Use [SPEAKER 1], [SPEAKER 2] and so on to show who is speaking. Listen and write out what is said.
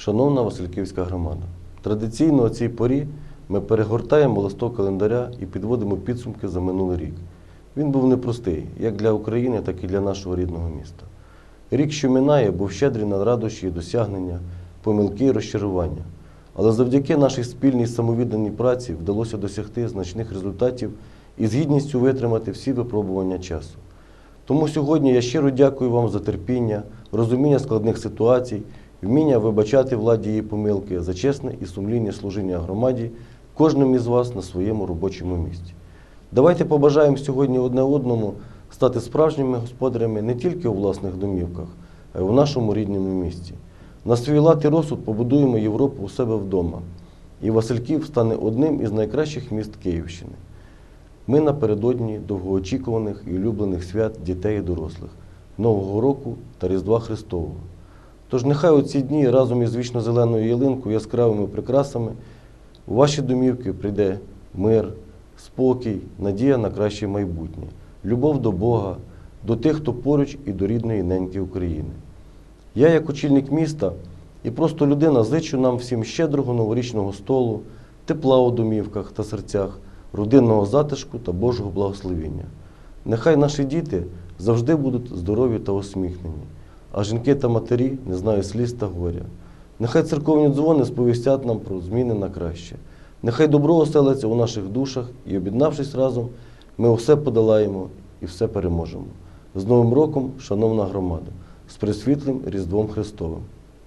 [SPEAKER 1] Шановна Васильківська громада, традиційно о цій порі ми перегортаємо листок календаря і підводимо підсумки за минулий рік. Він був непростий як для України, так і для нашого рідного міста. Рік, що минає, був щедрий на радощі і досягнення, помилки і розчарування. Але завдяки нашій спільній самовідданій праці вдалося досягти значних результатів і з гідністю витримати всі випробування часу. Тому сьогодні я щиро дякую вам за терпіння, розуміння складних ситуацій, вміння вибачати владі її помилки за чесне і сумлінне служіння громаді кожним із вас на своєму робочому місці. Давайте побажаємо сьогодні одне одному стати справжніми господарями не тільки у власних домівках, а й у нашому рідному місті. На свій лад і розсуд побудуємо Європу у себе вдома. І Васильків стане одним із найкращих міст Київщини. Ми напередодні довгоочікуваних і улюблених свят дітей і дорослих, Нового року та Різдва Христового. Тож нехай у ці дні разом із вічно-зеленою ялинкою, яскравими прикрасами у ваші домівки прийде мир, спокій, надія на краще майбутнє, любов до Бога, до тих, хто поруч і до рідної неньки України. Я, як очільник міста і просто людина, зичу нам всім щедрого новорічного столу, тепла у домівках та серцях, родинного затишку та Божого благословіння. Нехай наші діти завжди будуть здорові та усміхнені, а жінки та матері не знають сліз та горя. Нехай церковні дзвони сповістять нам про зміни на краще. Нехай добро оселиться у наших душах і, об'єднавшись разом, ми усе подолаємо і все переможемо. З Новим роком, шановна громада, з присвітлим Різдвом Христовим!